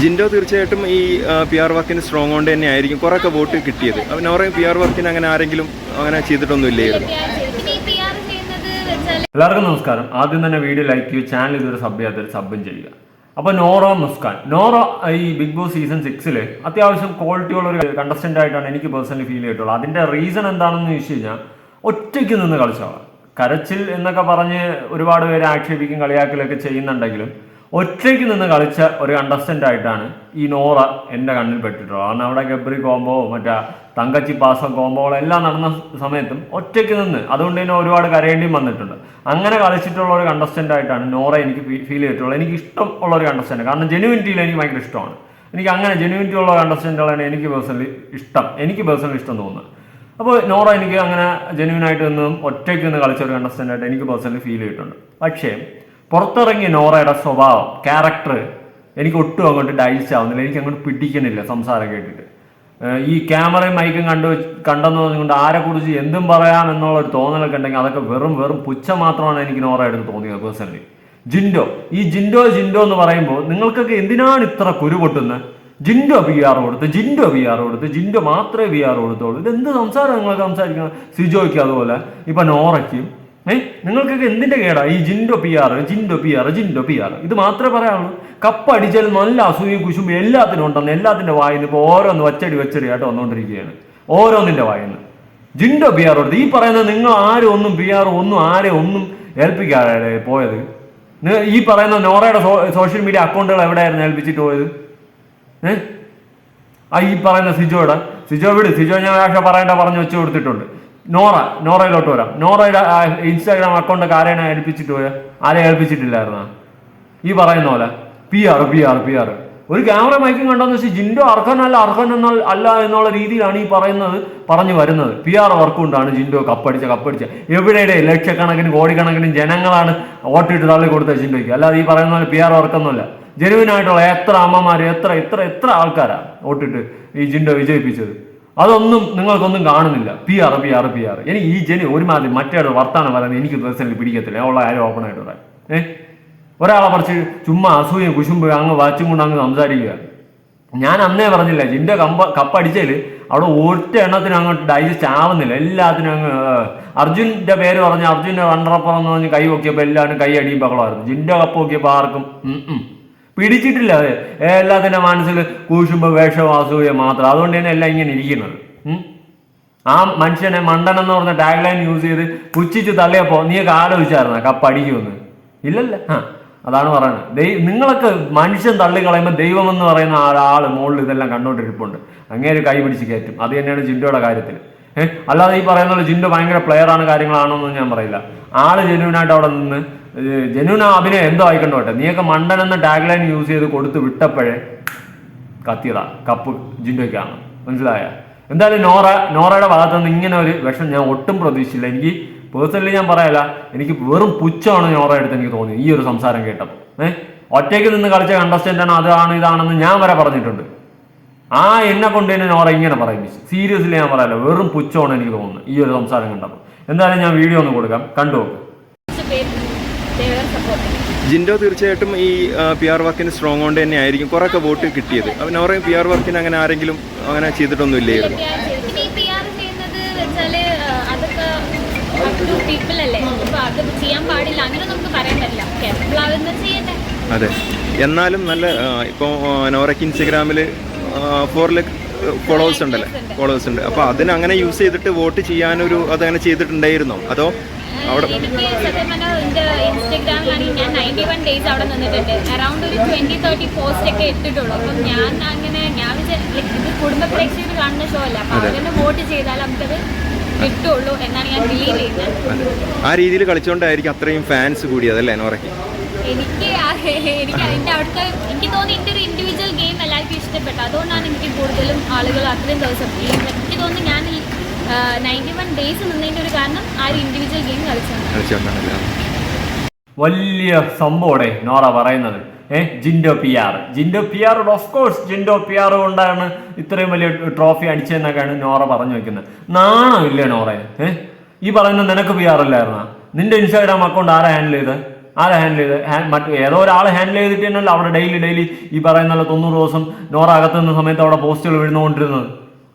ജിൻഡോ തീർച്ചയായിട്ടും ഈ P R വർക്കിന് സ്ട്രോങ് കൊണ്ട് തന്നെ ആയിരിക്കും കുറേയൊക്കെ വോട്ട് കിട്ടിയത്. അപ്പം നോറയും പി ആർ വർക്കിന് അങ്ങനെ ആരെങ്കിലും അങ്ങനെ ചെയ്തിട്ടൊന്നും ഇല്ലായിരുന്നു എല്ലാവർക്കും നമസ്കാരം. ആദ്യം തന്നെ വീഡിയോ ലൈക്ക് ചെയ്യുക ചാനൽ ഇതുവരെ സബ് ചെയ്യാത്തവർ സബും ചെയ്യുക. അപ്പോൾ നോറ മുസ്കാൻ. നോറ ഈ ബിഗ് ബോസ് സീസൺ സിക്സിൽ അത്യാവശ്യം ക്വാളിറ്റിയുള്ള ഒരു കണ്ടസ്റ്റന്റ് ആയിട്ടാണ് എനിക്ക് പേഴ്സണലി ഫീൽ ചെയ്തിട്ടുള്ളത്. അതിന്റെ റീസൺ എന്താണെന്ന് ചോദിച്ചു കഴിഞ്ഞാൽ ഒറ്റയ്ക്ക് നിന്ന് കളിച്ചോളാം കരച്ചിൽ എന്നൊക്കെ പറഞ്ഞ് ഒരുപാട് പേര് ആക്ഷേപിക്കും കളിയാക്കലൊക്കെ ചെയ്യുന്നുണ്ടെങ്കിലും ഒറ്റയ്ക്ക് നിന്ന് കളിച്ച ഒരു കണ്ടസ്റ്റന്റ് ആയിട്ടാണ് ഈ നോറ എന്റെ കണ്ണിൽ പെട്ടിട്ടുള്ളത്. കാരണം അവിടെ ഗബ്രി കോംബോ മറ്റേ തങ്കച്ചി പാസം കോംബോകളെല്ലാം നടന്ന സമയത്തും ഒറ്റയ്ക്ക് നിന്ന് അതുകൊണ്ട് തന്നെ ഒരുപാട് കരയേണ്ടിയും വന്നിട്ടുണ്ട്. അങ്ങനെ കളിച്ചിട്ടുള്ള ഒരു കണ്ടസ്റ്റന്റ് ആയിട്ടാണ് നോറ എനിക്ക് ഫീൽ ചെയ്തിട്ടുള്ളത്. എനിക്ക് ഇഷ്ടം ഉള്ള ഒരു കണ്ടസ്റ്റന്റ് കാരണം ജെനുവിനിറ്റിയിൽ എനിക്ക് ഭയങ്കര ഇഷ്ടമാണ്. എനിക്ക് അങ്ങനെ ജെനുവിനിറ്റി ഉള്ള കണ്ടസ്റ്റന്റുകളാണ് എനിക്ക് പേഴ്സണലി ഇഷ്ടം. എനിക്ക് പേഴ്സണലി ഇഷ്ടം തോന്നുന്നത്. അപ്പോൾ നോറ എനിക്ക് അങ്ങനെ ജെനുവിനായിട്ട് നിന്നും ഒറ്റയ്ക്ക് നിന്ന് കളിച്ച ഒരു കണ്ടസ്റ്റന്റ് ആയിട്ട് എനിക്ക് പേഴ്സണലി ഫീൽ ചെയ്തിട്ടുണ്ട്. പക്ഷേ പുറത്തിറങ്ങിയ നോറയുടെ സ്വഭാവം ക്യാരക്ടർ എനിക്ക് ഒട്ടും അങ്ങോട്ട് ഡൈജസ്റ്റ് ആവുന്നില്ല എനിക്ക് അങ്ങോട്ട് പിടിക്കണില്ല സംസാരം കേട്ടിട്ട്. ഈ ക്യാമറയും മൈക്കും കണ്ടു കണ്ടെന്ന് പറഞ്ഞുകൊണ്ട് ആരെ കുറിച്ച് എന്തും പറയാമെന്നുള്ള ഒരു തോന്നലൊക്കെ ഉണ്ടെങ്കിൽ അതൊക്കെ വെറും വെറും പുച്ഛം മാത്രമാണ് എനിക്ക് നോറ എടുത്ത് തോന്നിയത് പേഴ്സണലി ജിൻഡോ ഈ ജിൻഡോ ജിൻഡോ എന്ന് പറയുമ്പോൾ നിങ്ങൾക്കൊക്കെ എന്തിനാണ് ഇത്ര കുരു പൊട്ടുന്നത് ജിൻഡോ ബി ആർ കൊടുത്ത് ജിൻഡോ ബി ആർ കൊടുത്ത് ജിൻഡോ മാത്രമേ ബി ആർ കൊടുത്തോളൂ ഇത് എന്ത് സംസാരം നിങ്ങളൊക്കെ സംസാരിക്കുന്നത്? സിജോയ്ക്ക് അതുപോലെ. ഇപ്പൊ നോറയ്ക്കും ഏ? നിങ്ങൾക്കൊക്കെ എന്തിന്റെ കേടാ? ഈ Jinto P R Jinto P R Jinto P R ഇത് മാത്രമേ പറയാനുള്ളൂ കപ്പ് അടിച്ചാൽ നല്ല അസൂയും കുശും എല്ലാത്തിനും ഉണ്ടെന്ന് എല്ലാത്തിന്റെ വായിന്ന് ഇപ്പൊ ഓരോന്ന് വച്ചടി വച്ചടി ആയിട്ട് വന്നുകൊണ്ടിരിക്കുകയാണ് ഓരോന്നിന്റെ വായിന്ന്. ജിൻഡോ പി ആർ കൊടുത്ത്. ഈ പറയുന്നത് നിങ്ങൾ ആരും ഒന്നും പി ആർ ഒന്നും ആരെ ഒന്നും ഏൽപ്പിക്കാതെ പോയത്? ഈ പറയുന്ന നോറയുടെ സോഷ്യൽ മീഡിയ അക്കൗണ്ടുകൾ എവിടെയായിരുന്നു ഏൽപ്പിച്ചിട്ട് പോയത്? ഏഹ് ആ ഈ പറയുന്ന സിജോയുടെ. സിജോ വിട്. സിജോ ഞാൻ പക്ഷെ പറയേണ്ട പറഞ്ഞു വെച്ച് കൊടുത്തിട്ടുണ്ട്. നോറ നോറയിലോട്ട് വരാം. നോറയുടെ ഇൻസ്റ്റാഗ്രാം അക്കൗണ്ട് ആരെയാണ് ഏൽപ്പിച്ചിട്ട് പോയത് ആരെ ഏൽപ്പിച്ചിട്ടില്ലായിരുന്ന? ഈ പറയുന്ന പോലെ. P R P R P R ഒരു ക്യാമറ മൈക്കും കണ്ടോന്ന് വെച്ചാൽ ജിൻഡോ അർഹനല്ല അർഹൻ എന്നുള്ള അല്ല എന്നുള്ള രീതിയിലാണ് ഈ പറയുന്നത് പറഞ്ഞു വരുന്നത്. പി ആർ വർക്കുണ്ടാണ് കൊണ്ടാണ് ജിൻഡോ കപ്പടിച്ച കപ്പടിച്ച. എവിടെയുടെ ലക്ഷക്കണക്കിന് കോടിക്കണക്കിന് ജനങ്ങളാണ് വോട്ടിട്ട് തള്ളി കൊടുത്ത ജിൻഡോയ്ക്ക്. അല്ലാതെ ഈ പറയുന്ന പോലെ പി ആർ വർക്കൊന്നുമല്ല ജനുവിനായിട്ടുള്ള എത്ര അമ്മമാർ എത്ര എത്ര എത്ര ആൾക്കാരാണ് വോട്ടിട്ട് ഈ ജിൻഡോ വിജയിപ്പിച്ചത്? അതൊന്നും നിങ്ങൾക്കൊന്നും കാണുന്നില്ല. P R P R P R എനിക്ക് ഈ ജനി ഒരുമാതിരി മറ്റേ വർത്താനം പറയുന്നത് എനിക്ക് പേഴ്സണലി പിടിക്കത്തില്ല. ഉള്ള ആരും ഓപ്പൺ ആയിട്ട് പറയാം. ഏഹ് ഒരാളെ പറിച്ച് ചുമ്മാ അസൂയും കുശുമ്പ് അങ്ങ് വാച്ചും കൊണ്ട് അങ്ങ് സംസാരിക്കുക. ഞാൻ അന്നേ പറഞ്ഞില്ല ജിന്റെ കമ്പ കപ്പടിച്ചാൽ അവിടെ ഒറ്റ എണ്ണത്തിന് അങ്ങോട്ട് ഡൈജസ്റ്റ് ആവുന്നില്ല. എല്ലാത്തിനും അങ്ങ് അർജുന്റെ പേര് പറഞ്ഞ് അർജുന്റെ വണ്ടറപ്പുറം എന്ന് പറഞ്ഞ് കൈ നോക്കിയപ്പോൾ എല്ലാവരും കൈ അടിയും ബഹളമായിരുന്നു. ജിന്റെ കപ്പ് നോക്കിയപ്പോൾ ആർക്കും. പിടിച്ചിട്ടില്ല അത്. എല്ലാത്തിന്റെ മനസ്സിൽ കൂശുമ്പോൾ വേഷം അസൂയ മാത്രം. അതുകൊണ്ട് തന്നെ എല്ലാം ഇങ്ങനെ ഇരിക്കുന്നത്. ആ മനുഷ്യനെ മണ്ടൻ എന്ന് പറഞ്ഞ ടാഗ് ലൈൻ യൂസ് ചെയ്ത് പുച്ഛിച്ച് നീ നീയൊക്കെ ആലോചിച്ചായിരുന്ന? കപ്പ് അടിക്കുമെന്ന്. ഇല്ലല്ല. ആ അതാണ് പറയുന്നത് ദൈ നിങ്ങളൊക്കെ മനുഷ്യൻ തള്ളിക്കളയുമ്പോൾ ദൈവം എന്ന് പറയുന്ന ഒരാൾ മുകളിൽ ഇതെല്ലാം കണ്ടോണ്ടിരിപ്പുണ്ട്. ഒരു കൈ പിടിച്ച് കയറ്റും. അത് തന്നെയാണ് ജിൻഡോയുടെ കാര്യത്തിൽ അല്ലാതെ ഈ പറയുന്ന പോലെ ജിൻഡോ ഭയങ്കര പ്ലെയറാണ് കാര്യങ്ങളാണോ എന്ന് ഞാൻ പറയില്ല. ആൾ ജെന്യൂനായിട്ട് അവിടെ നിന്ന് ജെന്യൂൻ അഭിനയം എന്തോ ആയിക്കൊണ്ടോട്ടെ നീയൊക്കെ മണ്ടൻ എന്ന ടാഗ് ലൈൻ യൂസ് ചെയ്ത് കൊടുത്ത് വിട്ടപ്പോഴേ കത്തിയതാ. കപ്പ് ജിൻഡോയ്ക്കാണ്. മനസ്സിലായ? എന്തായാലും നോറ നോറയുടെ ഭാഗത്ത് നിന്ന് ഇങ്ങനെ ഒരു വിഷം ഞാൻ ഒട്ടും പ്രതീക്ഷിച്ചില്ല. എനിക്ക് പേഴ്സണലി ഞാൻ പറയല എനിക്ക് വെറും പുച്ഛമാണ് നോറ എടുത്ത് എനിക്ക് തോന്നി ഈ ഒരു സംസാരം കേട്ടപ്പോൾ. ഏഹ് ഒറ്റയ്ക്ക് നിന്ന് കളിച്ച കണ്ടസ്റ്റന്റ് ആണ് അതാണ് ഇതാണെന്ന് ഞാൻ വരെ പറഞ്ഞിട്ടുണ്ട്. ആ എന്നെ കൊണ്ട് തന്നെ നോറ ഇങ്ങനെ പറയും സീരിയസ്ലി ഞാൻ പറയല വെറും പുച്ഛമാണ് എനിക്ക് തോന്നുന്നത് ഈ ഒരു സംസാരം കണ്ടപ്പോൾ. എന്തായാലും ഞാൻ വീഡിയോ ഒന്ന് കൊടുക്കാം. കണ്ടു നോക്ക്. സപ്പോർട്ട് ജിൻഡോ തീർച്ചയായിട്ടും ഈ പി ആർ വർക്കിന് സ്ട്രോങ് കൊണ്ട് തന്നെ ആയിരിക്കും. കുറേയൊക്കെ വോട്ട് കിട്ടിയത്. അപ്പം നോറയും പി ആർ വർക്കിന് അങ്ങനെ ആരെങ്കിലും അങ്ങനെ ചെയ്തിട്ടൊന്നും ഇല്ലായിരുന്നു. പിന്നെ പി ആർ ചെയ്യുന്നത് വെച്ചാൽ അതൊക്കെ പീപ്പിൾ അല്ലേ? അത് ചെയ്യാൻ പാടില്ല. അങ്ങനെ നമുക്ക് പറയാൻ പറ്റില്ല. ചെയ്യട്ടെ? അതെ. എന്നാലും നല്ല ഇപ്പോൾ നോറയ്ക്ക് ഇൻസ്റ്റഗ്രാമിൽ ഫോർ ലക്ക് ഫോളോവേഴ്സ് ഉണ്ടല്ലേ? ഫോളോവേഴ്സ് ഉണ്ട്. അപ്പോൾ അതിന് അങ്ങനെ യൂസ് ചെയ്തിട്ട് വോട്ട് ചെയ്യാനൊരു അതങ്ങനെ ചെയ്തിട്ടുണ്ടായിരുന്നോ? അതോ അവിടെ ഇൻസ്റ്റഗ്രാമിലാണെങ്കിൽ ഞാൻ നയന്റി വൺ ഡേയ്സ് അവിടെ നിന്നിട്ടുണ്ട്. അറൗണ്ട് ഒരു ട്വന്റി തേർട്ടി പോസ്റ്റ് ഒക്കെ എത്തിയിട്ടുള്ളൂ അപ്പം ഞാൻ അങ്ങനെ ഞാൻ വിചാരിച്ചു ഇത് കുടുംബ പ്രേക്ഷകർ കാണുന്ന ഷോ അല്ല. അപ്പം അവരെന്നെ വോട്ട് ചെയ്താൽ നമുക്കത് കിട്ടുള്ളൂ എന്നാണ് ഞാൻ ഫീൽ ചെയ്യുന്നത്. ആ രീതിയിൽ കളിച്ചുകൊണ്ടായിരിക്കും അത്രയും ഫാൻസ് കൂടിയത് അല്ലേ നോറയ്ക്ക് എനിക്ക് എനിക്ക് അതിന്റെ അവിടുത്തെ എനിക്ക് തോന്നി എന്റെ ഒരു ഇൻഡിവിജ്വൽ ഗെയിം എല്ലാവർക്കും ഇഷ്ടപ്പെട്ടു. അതുകൊണ്ടാണ് എനിക്ക് കൂടുതലും ആളുകൾ അത്രയും ദിവസം എനിക്ക് തോന്നുന്നു ഞാൻ നയന്റി വൺ ഡേയ്സ് നിന്നതിന്റെ ഒരു കാരണം ആ ഒരു ഇൻഡിവിജ്വൽ ഗെയിം കളിച്ചു വലിയ സംഭവടെ നോറ പറയുന്നത്. ഏഹ് Jinto P R Jinto P R of course Jinto P R കൊണ്ടാണ് ഇത്രയും വലിയ ട്രോഫി അടിച്ചതെന്നൊക്കെയാണ് നോറ പറഞ്ഞു വെക്കുന്നത്. നാണമില്ല നോറ? ഏഹ് ഈ പറയുന്ന നിനക്ക് പി ആർ അല്ലായിരുന്ന? നിന്റെ ഇൻസ്റ്റാഗ്രാം അക്കൗണ്ട് ആരാ ഹാൻഡിൽ ചെയ്ത്? ആരാ ഹാൻഡിൽ ചെയ്ത്? മറ്റു ഏതോ ഒരാൾ ഹാൻഡിൽ ചെയ്തിട്ട് തന്നെയല്ല അവിടെ ഡെയിലി ഡെയിലി ഈ പറയുന്ന തൊണ്ണൂറ് ദിവസം നോറ അകത്തുന്ന സമയത്ത് അവിടെ പോസ്റ്റുകൾ വീഴുന്നുകൊണ്ടിരുന്നത്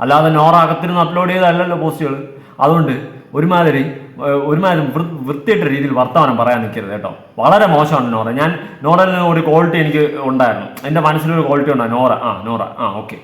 അല്ലാതെ നോറ അകത്തിരുന്ന് അപ്ലോഡ് ചെയ്തതല്ലല്ലോ പോസ്റ്റുകൾ അതുകൊണ്ട് ഒരുമാതിരി ഒരുമാതിരി വൃത്തിയിട്ട രീതിയിൽ വർത്തമാനം പറയാൻ നിൽക്കരുത് കേട്ടോ. വളരെ മോശമാണ് നോറ. ഞാൻ നോറയിൽ ഒരു ക്വാളിറ്റി എനിക്ക് ഉണ്ടായിരുന്നു. എന്റെ മനസ്സിലൊരു ക്വാളിറ്റി ഉണ്ടായിരുന്നു നോറ. ആ നോറ. ആ ഓക്കെ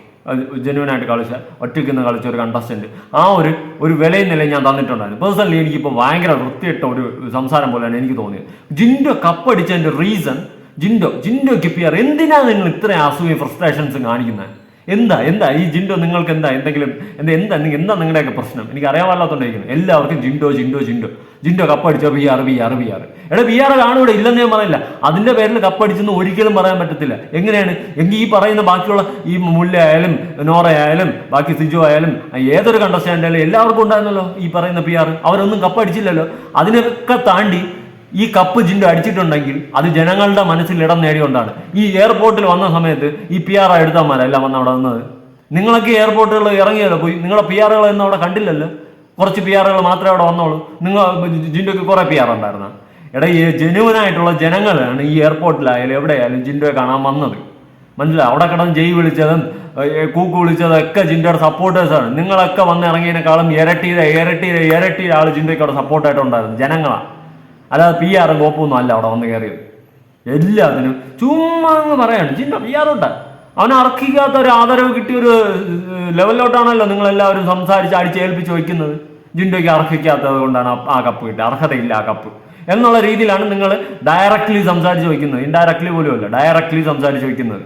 ജെന്യൂനായിട്ട് കളിച്ച ഒറ്റയ്ക്ക് നിന്ന് കളിച്ച ഒരു കണ്ടസ്റ്റന്റ് ആ ഒരു ഒരു വിലയും നിലയും ഞാൻ തന്നിട്ടുണ്ടായിരുന്നു. പേഴ്സണലി എനിക്കിപ്പോൾ ഭയങ്കര വൃത്തിയിട്ട ഒരു സംസാരം പോലെയാണ് എനിക്ക് തോന്നിയത്. ജിൻഡോ കപ്പടിച്ചതിന്റെ റീസൺ ജിൻഡോ ജിൻഡോ കിപ്പിയർ എന്തിനാണ് നിങ്ങൾ ഇത്രയും അസൂയും ഫ്രസ്ട്രേഷൻസ് കാണിക്കുന്നത് എന്താ എന്താ? ഈ ജിൻഡോ നിങ്ങൾക്ക് എന്താ? എന്തെങ്കിലും എന്താ എന്താ എന്താ നിങ്ങളുടെയൊക്കെ പ്രശ്നം? എനിക്ക് അറിയാൻ പാടില്ലാത്തോണ്ടിരിക്കുന്നു എല്ലാവർക്കും Jinto Jinto Jinto. Jinto കപ്പടിച്ചോ? B R B R B R എടാ ബി ആർ കാണും ഇവിടെ ഇല്ലെന്ന് ഞാൻ പറയില്ല അതിന്റെ പേരിൽ കപ്പടിച്ചെന്ന് ഒരിക്കലും പറയാൻ പറ്റത്തില്ല. എങ്ങനെയാണ്? എങ്കിൽ ഈ പറയുന്ന ബാക്കിയുള്ള ഈ മുല്ല ആയാലും നോറ ആയാലും ബാക്കി സിജു ആയാലും ഏതൊരു കണ്ടസ്റ്റാൻഡ് ആയാലും എല്ലാവർക്കും ഉണ്ടായിരുന്നല്ലോ ഈ പറയുന്ന പി ആർ അവരൊന്നും കപ്പടിച്ചില്ലല്ലോ. അതിനൊക്കെ താണ്ടി ഈ കപ്പ് ജിൻഡു അടിച്ചിട്ടുണ്ടെങ്കിൽ അത് ജനങ്ങളുടെ മനസ്സിൽ ഇടം നേടിയോണ്ടാണ് ഈ എയർപോർട്ടിൽ വന്ന സമയത്ത് ഈ പി ആർ എടുത്തമാരെല്ലാം വന്ന് അവിടെ വന്നത് നിങ്ങളൊക്കെ എയർപോർട്ടുകളിൽ ഇറങ്ങിയല്ലോ പോയി. നിങ്ങളെ പി ആറുകൾ ഒന്നും അവിടെ കണ്ടില്ലല്ലോ? കുറച്ച് പി ആറുകൾ മാത്രമേ അവിടെ വന്നോളൂ. നിങ്ങൾ ജിൻഡോക്ക് കുറെ പി ആർ ഉണ്ടായിരുന്ന. എടാ ഈ ജനുവനായിട്ടുള്ള ജനങ്ങളാണ് ഈ എയർപോർട്ടിലായാലും എവിടെയായാലും ജിൻഡോയെ കാണാൻ വന്നത്. മനസ്സിലായി? അവിടെ കിടന്ന് ജയ് വിളിച്ചതും കൂക്ക് വിളിച്ചതും ഒക്കെ ജിൻഡോയുടെ സപ്പോർട്ടേഴ്സാണ് നിങ്ങളൊക്കെ വന്ന് ഇറങ്ങിയതിനേക്കാളും ഇരട്ടിയിലെ ഇരട്ടിയിലെ ഇരട്ടിയിലെ ആൾ ജിൻഡോയ്ക്ക് അവിടെ സപ്പോർട്ടായിട്ടുണ്ടായിരുന്നു ജനങ്ങളാണ്. അല്ലാതെ പി ആറും കോപ്പൊന്നും അല്ല അവിടെ വന്ന് കയറിയത് എല്ലാത്തിനും ചുമ്മാ അങ്ങ് പറയാണ് ചിന്ത പി ആർ ഉണ്ട്? അവന് അർഹിക്കാത്ത ഒരു ആദരവ് കിട്ടിയ ഒരു ലെവലിലോട്ടാണല്ലോ നിങ്ങൾ എല്ലാവരും സംസാരിച്ച് അടിച്ച് ഏൽപ്പിച്ച് വയ്ക്കുന്നത്. ജിൻഡോയ്ക്ക് അർഹിക്കാത്തത് കൊണ്ടാണ് ആ- കപ്പ് കിട്ടുക അർഹതയില്ല ആ കപ്പ് എന്നുള്ള രീതിയിലാണ് നിങ്ങൾ ഡയറക്റ്റ്ലി സംസാരിച്ച് വയ്ക്കുന്നത്. ഇൻഡയറക്റ്റ്ലി പോലും അല്ല ഡയറക്ട്ലി സംസാരിച്ച് വയ്ക്കുന്നത്.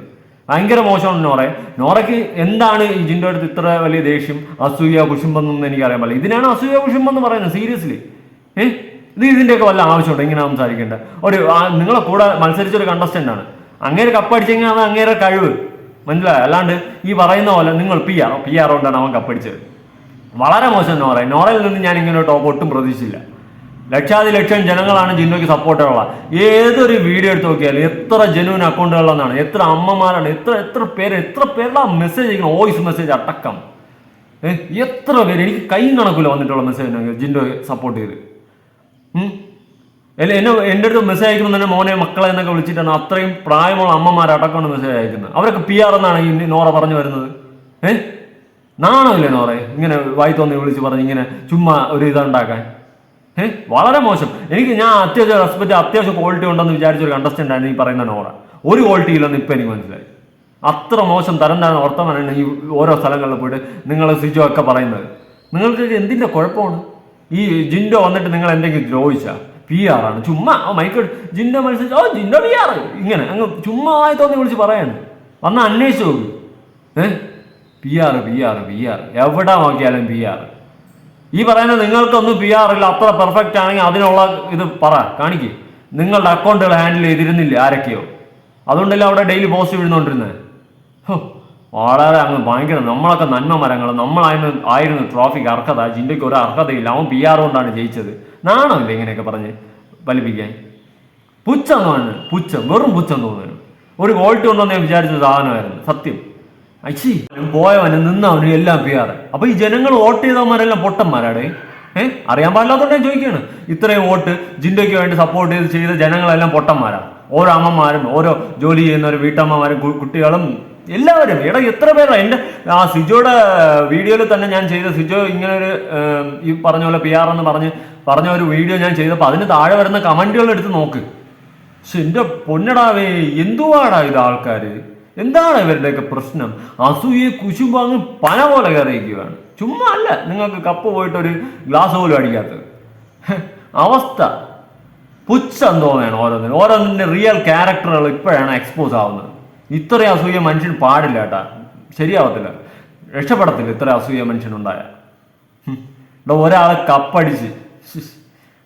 ഭയങ്കര മോശമാണ് നോറ നോറയ്ക്ക് എന്താണ് ഈ ജിൻഡോ അടുത്ത് ഇത്ര വലിയ ദേഷ്യം അസൂയ കുശുമ്പെന്നൊന്നും എനിക്കറിയാൻ പാടില്ല. ഇതിനാണ് അസൂയ കുശുമ്പെന്ന് പറയുന്നത് സീരിയസ്ലി ഏഹ്? ഇത് ഇതിന്റെയൊക്കെ വല്ല ആവശ്യമുണ്ടോ? ഇങ്ങനെ സംസാരിക്കേണ്ട. ഒരു നിങ്ങളെ കൂടെ മത്സരിച്ച ഒരു ആണ്. അങ്ങേര് കപ്പടിച്ചെങ്കിൽ അത് അങ്ങേരെ കഴിവ്. മനസ്സിലായോ? അല്ലാണ്ട് ഈ പറയുന്ന പോലെ നിങ്ങൾ പി ആർ പി ആർ കൊണ്ടാണ് അവൻ കപ്പടിച്ചത് വളരെ മോശം നോറ നോറയിൽ നിന്ന് ഞാൻ ഇങ്ങനെ ടോപ്പ് ഒട്ടും പ്രതീക്ഷിച്ചില്ല. ലക്ഷാതി ലക്ഷം ജനങ്ങളാണ് ജിന്നോയ്ക്ക് സപ്പോർട്ടുള്ള ഏതൊരു വീഡിയോ എടുത്ത് നോക്കിയാലും എത്ര ജനുവിൻ അക്കൗണ്ടുകളെന്നാണ് എത്ര അമ്മമാരാണ് എത്ര എത്ര പേര് എത്ര പേരുടെ മെസ്സേജ് അയക്കണം വോയിസ് മെസ്സേജ് അടക്കം. എത്ര പേര്? എനിക്ക് കൈ കണക്കില്ല വന്നിട്ടുള്ള മെസ്സേജ് ജിൻഡോ സപ്പോർട്ട് ചെയ്ത്. അല്ല എന്നെ എന്റെ അടുത്ത് മെസ്സേജ് അയക്കുമ്പോൾ തന്നെ മോനെ മക്കളെ എന്നൊക്കെ വിളിച്ചിട്ടാണ് അത്രയും പ്രായമുള്ള അമ്മമാരടക്കമാണ് മെസ്സേജ് അയക്കുന്നത്. അവരൊക്കെ പി ആർ എന്നാണ് ഈ നോറ പറഞ്ഞു വരുന്നത്. ഏ? നാണമില്ലേ നോറെ? ഇങ്ങനെ വായി തോന്നി വിളിച്ച് പറഞ്ഞ് ഇങ്ങനെ ചുമ്മാ ഒരു ഇതുണ്ടാക്കാൻ. ഏഹ് വളരെ മോശം. എനിക്ക് ഞാൻ അത്യാവശ്യം റെസ്പെക്റ്റ് അത്യാവശ്യം ക്വാളിറ്റി ഉണ്ടെന്ന് വിചാരിച്ച ഒരു കണ്ടസ്റ്റന്റ് ആണ് ഈ പറയുന്ന നോറ. ഒരു ക്വാളിറ്റി ഇല്ലെന്ന് ഇപ്പം എനിക്ക് മനസ്സിലായി. അത്ര മോശം തരം താഴ്ന്ന വർത്തമാനാണ് ഈ ഓരോ സ്ഥലങ്ങളിൽ പോയിട്ട് നിങ്ങൾ സിജോ ഒക്കെ പറയുന്നത്. നിങ്ങൾക്ക് എന്തിന്റെ കുഴപ്പമാണ്? ഈ ജിൻഡോ വന്നിട്ട് നിങ്ങൾ എന്തെങ്കിലും ദ്രോഹിച്ച? പി ആർ ആണ്. ചുമ്മാ മൈക്ക് ജിൻഡോ മനസ്സിൽ ഓ ജിൻഡോ പി ആർ ഇങ്ങനെ അങ്ങ് ചുമ്മാ ആയി തോന്നി വിളിച്ച് പറയാണ് വന്ന് അന്വേഷിച്ചു നോക്ക്. ഏ? P R P R P R എവിടെ നോക്കിയാലും പി ആർ ഈ പറയുന്നത് നിങ്ങൾക്കൊന്നും പി ആർ ഇല്ല അത്ര പെർഫെക്റ്റ് ആണെങ്കിൽ അതിനുള്ള ഇത് പറ കാണിക്കേ. നിങ്ങളുടെ അക്കൗണ്ടുകൾ ഹാൻഡിൽ ചെയ്തിരുന്നില്ല ആരൊക്കെയോ? അതുകൊണ്ടല്ലേ അവിടെ ഡെയിലി പോസ്റ്റ് വിഴുന്നോണ്ടിരുന്നത് ഹോ, വളരെ അങ്ങ് ഭയങ്കര നമ്മളൊക്കെ നന്മ മരങ്ങൾ നമ്മളായിരുന്നു ആയിരുന്നു ട്രോഫിക്ക് അർഹത ജിൻഡയ്ക്ക് ഒരു അർഹതയില്ല. അവൻ പി ആർ കൊണ്ടാണ് ജയിച്ചത്. നാണമില്ല ഇങ്ങനെയൊക്കെ പറഞ്ഞ് ഫലിപ്പിക്കാൻ? പുച്ഛം തോന്നുന്നു. പുച്ഛം. വെറും പുച്ഛം തോന്നുന്നു. ഒരു ക്വാളിറ്റി ഉണ്ടെന്ന് ഞാൻ വിചാരിച്ച സാധനമായിരുന്നു. സത്യം. അച്ഛി പോയവന് നിന്നവന് എല്ലാം പി ആർ അപ്പൊ ഈ ജനങ്ങൾ വോട്ട് ചെയ്തവന്മാരെല്ലാം പൊട്ടന്മാരാടേ? ഏഹ് അറിയാൻ പാടില്ലാത്തോണ്ട് ഞാൻ ചോദിക്കുകയാണ് ഇത്രയും വോട്ട് ജിൻഡയ്ക്ക് വേണ്ടി സപ്പോർട്ട് ചെയ്ത് ചെയ്ത ജനങ്ങളെല്ലാം പൊട്ടന്മാരാണ് ഓരോ അമ്മമാരും ഓരോ ജോലി ചെയ്യുന്നവരും വീട്ടമ്മമാരും കുട്ടികളും എല്ലാവരും. എടാ എത്ര പേരാ? എന്റെ ആ സിജോയുടെ വീഡിയോയിൽ തന്നെ ഞാൻ ചെയ്ത സിജോ ഇങ്ങനെ ഒരു ഈ പറഞ്ഞ പോലെ പി ആർ എന്ന് പറഞ്ഞ് പറഞ്ഞ ഒരു വീഡിയോ ഞാൻ ചെയ്തപ്പോൾ അതിന് താഴെ വരുന്ന കമന്റുകൾ എടുത്ത് നോക്ക്. പക്ഷെ എന്റെ പൊന്നടാവേ എന്തുവാടാ ഇത് ആൾക്കാര്? എന്താണ് ഇവരുടെയൊക്കെ പ്രശ്നം? അസൂയെ കുശുമ്പ് അങ്ങ് പന പോലെ കയറിയിരിക്കുകയാണ് ചുമ്മാ അല്ല നിങ്ങൾക്ക് കപ്പ് പോയിട്ട് ഒരു ഗ്ലാസ് പോലും അടിക്കാത്തത്. അവസ്ഥ. പുച്ഛം തോന്നുകയാണ് ഓരോന്നിനും. ഓരോന്നിന്റെ റിയൽ ക്യാരക്ടറുകൾ ഇപ്പോഴാണ് എക്സ്പോസ് ആവുന്നത്. ഇത്രയും അസൂയ മനുഷ്യൻ പാടില്ല കേട്ടാ ശരിയാവത്തില്ല. രക്ഷപ്പെടത്തില്ല ഇത്ര അസൂയ മനുഷ്യനുണ്ടായ. ഇവിടെ ഒരാളെ കപ്പടിച്ച്.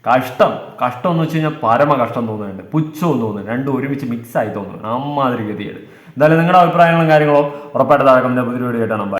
കഷ്ടം. കഷ്ടം എന്ന് വെച്ച് കഴിഞ്ഞാൽ പരമ കഷ്ടം തോന്നുന്നുണ്ട്. പുച്ഛവും തോന്നുന്നു. രണ്ടും ഒരുമിച്ച് മിക്സ് ആയി തോന്നുന്നു. അമ്മാതിരി ഗതികേട്. എന്തായാലും നിങ്ങളുടെ അഭിപ്രായങ്ങളും കാര്യങ്ങളും ഉറപ്പായിട്ട് താഴെ കമ്മിന്റെ പുതിയ വീഡിയോ ആയിട്ടാണ്